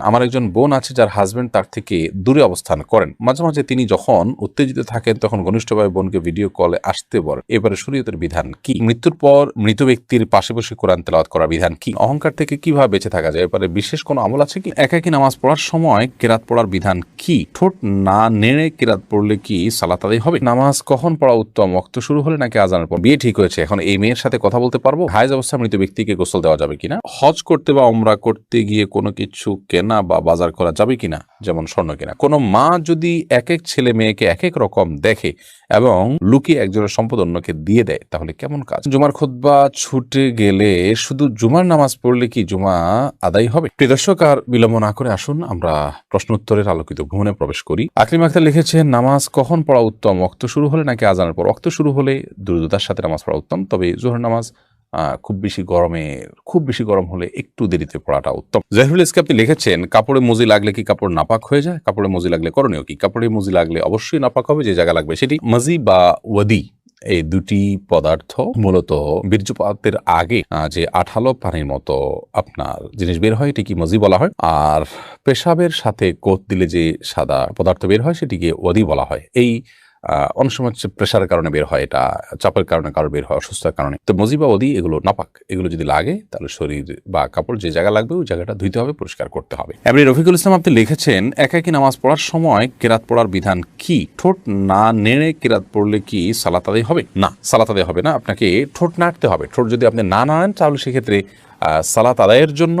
আমার একজন বোন আছে যার হাজবেন্ড তার থেকে দূরে অবস্থান করেন। মাঝে মাঝে তিনি যখন উত্তেজিত থাকেন, তখন ঘনিষ্ঠভাবে বোনকে ভিডিও কলে আসতে বলেন। এবারে শরীয়তের বিধান কি? মৃত্যুর পর মৃত ব্যক্তির পাশে বসে কোরআন তেলাওয়াত করার বিধান কি? অহংকার থেকে কীভাবে বেঁচে থাকা যায়? এবারে বিশেষ কোনো আমল আছে কি? একাকি নামাজ পড়ার সময় কেরাত পড়ার বিধান কি? ঠোঁট না নেড়ে কেরাত পড়লে কি সালাত আদায় হবে? নামাজ কখন পড়া উত্তম? অক্ত শুরু হলে নাকি আজানের পর? বিয়ে ঠিক হয়েছে, এখন এই মেয়ের সাথে কথা বলতে পারব? হাইজ অবস্থা মৃত ব্যক্তিকে গোসল দেওয়া যাবে কিনা? হজ করতে বা ওমরা করতে গিয়ে কোনো কিছু কেনা বা বাজার করা যাবে কিনা, যেমন স্বর্ণ কেনা। কোনো মা যদি এক এক ছেলে মেয়েকে এক এক রকম দেখে এবং লুকিয়ে একজনের সম্পদ অন্যকে দিয়ে দেয়, তাহলে কেমন কাজ? জুমার খুদ্া ছুটে গেলে শুধু জুমার নামাজ পড়লে কি জুমা আদায় হবে? প্রিয় দর্শক, আর বিলম্ব না করে আসুন, আমরা প্রশ্ন উত্তরের আলোকিত ভ্রমণে প্রবেশ করি। আকলিম আক্তার লিখেছেন নামাজ কখন পড়া উত্তম? অক্ত শুরু হলে নাকি আজানের পর? অক্ত শুরু হলে দ্রুততার সাথে নামাজ পড়া উত্তম, তবে জোহর নামাজ খুব বেশি গরমে, খুব বেশি গরম হলে একটু দেরিতে পড়াটা উত্তম। জাহিরুল ইসকে আপনি লিখেছেন, কাপড়ে মুজি লাগলে কি কাপড় নাপাক হয়ে যায়? কাপড়ে মুজি লাগলে করণীয় কি? কাপড়ে মুজি লাগলে অবশ্যই নাপাক হবে, যে জায়গা লাগবে সেটি। মজি বা ওয়াদি, এই দুটি পদার্থ মূলত বীর্যপাতের আগে যে আঠালো পানির মতো আপনার জিনিস বের হয়, এটিকে মজি বলা হয়। আর পেশাবের সাথে কোত দিলে যে সাদা পদার্থ বের হয়, সেটিকে ওয়াদি বলা হয়। এই অনেক সময় হচ্ছে প্রেশারের কারণে বের হয় এটা, চাপের কারণে কারও বের হয়, অসুস্থতার কারণে। তো মজি বা ওদি এগুলো নাপাক। এগুলো যদি লাগে, তাহলে শরীর বা কাপড় যে জায়গা লাগবে, ওই জায়গাটা ধুইতে হবে, পরিষ্কার করতে হবে। এমনি রফিকুল ইসলাম, আপনি লিখেছেন, একাকি নামাজ পড়ার সময় কেরাত পড়ার বিধান কি? ঠোঁট না নেড়ে কেরাত পড়লে কি সালাত আদায় হবে? না, সালাত আদায় হবে না। আপনাকে ঠোঁট নাড়তে হবে। ঠোঁট যদি আপনি না নাড়েন, তাহলে সেক্ষেত্রে সালাত আদায়ের জন্য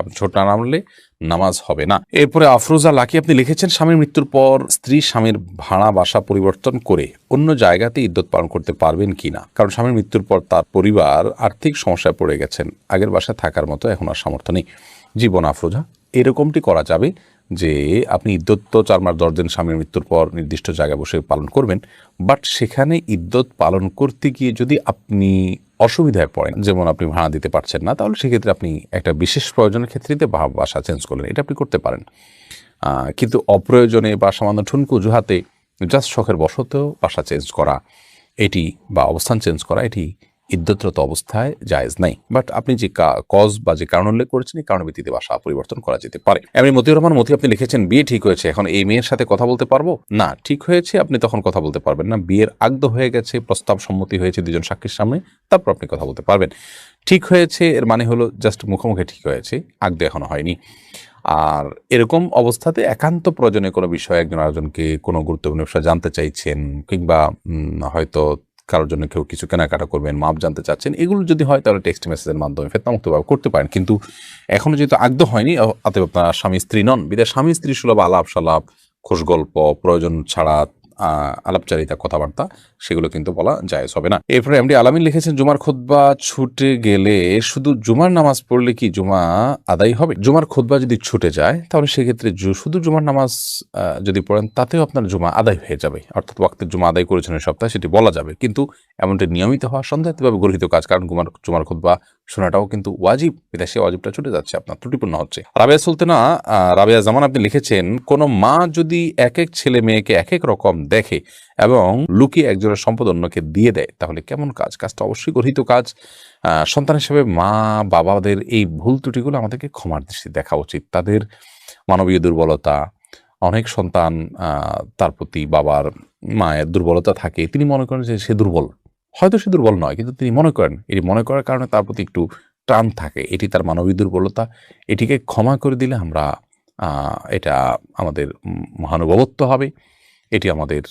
আপনি ছোট না নামলে নামাজ হবে না। এরপরে আফরোজা লাকি, আপনি লিখেছেন, স্বামীর মৃত্যুর পর স্ত্রী স্বামীর ভাড়া বাসা পরিবর্তন করে অন্য জায়গাতে ইদ্যত পালন করতে পারবেন কি না? কারণ স্বামীর মৃত্যুর পর তার পরিবার আর্থিক সমস্যায় পড়ে গেছেন। আগের বাসায় থাকার মতো এখন আর সামর্থ্য নেই। জীবন আফরোজা, এরকমটি করা যাবে যে আপনি ইদ্যত তো চার মাস দশ দিন স্বামীর মৃত্যুর পর নির্দিষ্ট জায়গায় বসে পালন করবেন, বাট সেখানে ইদ্যত পালন করতে গিয়ে যদি আপনি অসুবিধায় পড়েন। যেমন আপনি ভাড়া দিতে পারছেন না, তাহলে সেক্ষেত্রে আপনি একটা বিশেষ প্রয়োজনের ক্ষেত্রে বা বাসা চেঞ্জ করলেন। এটা আপনি করতে পারেন। কিন্তু অপ্রয়োজনে বা সামান্য ঠুনকু জুহাতে জাস্ট শখের বশতেও বাসা চেঞ্জ করা, এটি বা অবস্থান চেঞ্জ করা, এটি ইদ্যতরত অবস্থায় জায়েজ নাই। বাট আপনি যে কজ বা যে কারণ উল্লেখ করেছেন, এই কারণের ভিত্তিতে বাসা পরিবর্তন করা যেতে পারে। এমনি মতিউর রহমান মতি, আপনি লিখেছেন, বিয়ে ঠিক হয়েছে, এখন এই মেয়ের সাথে কথা বলতে পারব? না, ঠিক হয়েছে, আপনি তখন কথা বলতে পারবেন না। বিয়ের আগদ হয়ে গেছে, প্রস্তাব সম্মতি হয়েছে দুজন সাক্ষীর সামনে, তারপর আপনি কথা বলতে পারবেন। ঠিক হয়েছে, এর মানে হলো জাস্ট মুখোমুখি ঠিক হয়েছে আগদ এখনও হয়নি। আর এরকম অবস্থাতে একান্ত প্রয়োজনে কোনো বিষয়ে একজন আরেকজনকে কোনো গুরুত্বপূর্ণ বিষয় জানতে চাইছেন, কিংবা হয়তো কারোর জন্য কেউ কিছু কেনাকাটা করবেন, মাপ জানতে চাচ্ছেন, এগুলো যদি হয় তাহলে টেক্সট মেসেজের মাধ্যমে ফেতনামুক্তভাবে করতে পারেন। কিন্তু এখনও যেহেতু আগ্রহ হয়নি অতএব আপনার স্বামী, স্ত্রী নন বিদায় স্বামী, স্ত্রী সুলভ আলাপ সালাপ খোশ গল্প প্রয়োজন ছাড়া আলাপচারিতা, কথাবার্তা সেগুলো কিন্তু বলা জায়েজ হবে না। এরপরে এমডি আলামিন লিখেছেন, জুমার খুতবা ছুটে গেলে শুধু জুমার নামাজ পড়লে কি জুমা আদায় হবে? জুমার খুতবা যদি ছুটে যায়, তাহলে সেক্ষেত্রে শুধু জুমার নামাজ যদি পড়েন, তাতেও আপনার জুমা আদায় হয়ে যাবে। অর্থাৎ ওয়াক্তের জুমা আদায় করেছেন এই সপ্তাহে সেটি বলা যাবে। কিন্তু এমনটি নিয়মিত হওয়া সন্দেহিতভাবে গরহিত কাজ, কারণ জুমার জুমার খুতবা শোনাটাও কিন্তু ওয়াজিব। বিদেশে ওয়াজিবটা ছুটে যাচ্ছে, আপনার ত্রুটিপূর্ণ হচ্ছে। রাবেয়া সুলতানা রাবেয়া জামান আপনি লিখেছেন, কোন মা যদি এক এক ছেলে মেয়েকে এক এক রকম দেখে এবং লুকিয়ে একজনের সম্পদ অন্যকে দিয়ে দেয়, তাহলে কেমন কাজ? কাজটা অবশ্যই গর্হিত কাজ। সন্তান হিসেবে মা, বাবাদের এই ভুল ত্রুটিগুলো আমাদেরকে ক্ষমার দৃষ্টি দেখা উচিত। তাদের মানবীয় দুর্বলতা, অনেক সন্তান তার প্রতি বাবার মায়ের দুর্বলতা থাকে, তিনি মনে করেন যে সে দুর্বল। হয়তো সে দুর্বল নয়, কিন্তু তিনি মনে করেন, এটি মনে করার কারণে তার প্রতি একটু টান থাকে। এটি তার মানবীয় দুর্বলতা, এটিকে ক্ষমা করে দিলে আমরা এটা আমাদের মহানুভবত্ব হবে। এটি আমাদের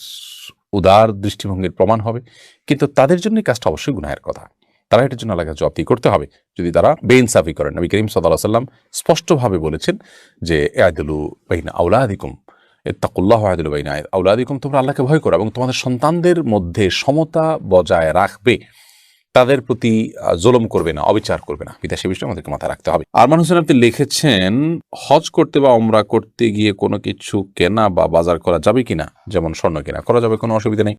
উদার দৃষ্টিভঙ্গির প্রমাণ হবে। কিন্তু তাদের জন্য কাজটা অবশ্যই গুনাহের কথা। তারা এটার জন্য আলাদা জবাবদি করতে হবে। যদি তারা বেইনসাফি করেন, নবী করিম সাল্লাহ সাল্লাম স্পষ্টভাবে বলেছেন যে এআদুলু বাইন আউলাদিকুম এত্তাকুল্লাহ আদুলু বাইন আউলাদিকুম তোমরা আল্লাহকে ভয় করো এবং তোমাদের সন্তানদের মধ্যে সমতা বজায় রাখবে। তাদের প্রতি জুলুম করবে না, অবিচার করবে না। বিদেশি বিষয়ে আমাদেরকে মাথায় রাখতে হবে। আরমান হোসেন, আপনি লিখেছেন, হজ করতে বা ওমরা করতে গিয়ে কোনো কিছু কেনা বা বাজার করা যাবে কিনা? যেমন স্বর্ণ কেনা, করা যাবে, কোনো অসুবিধা নেই।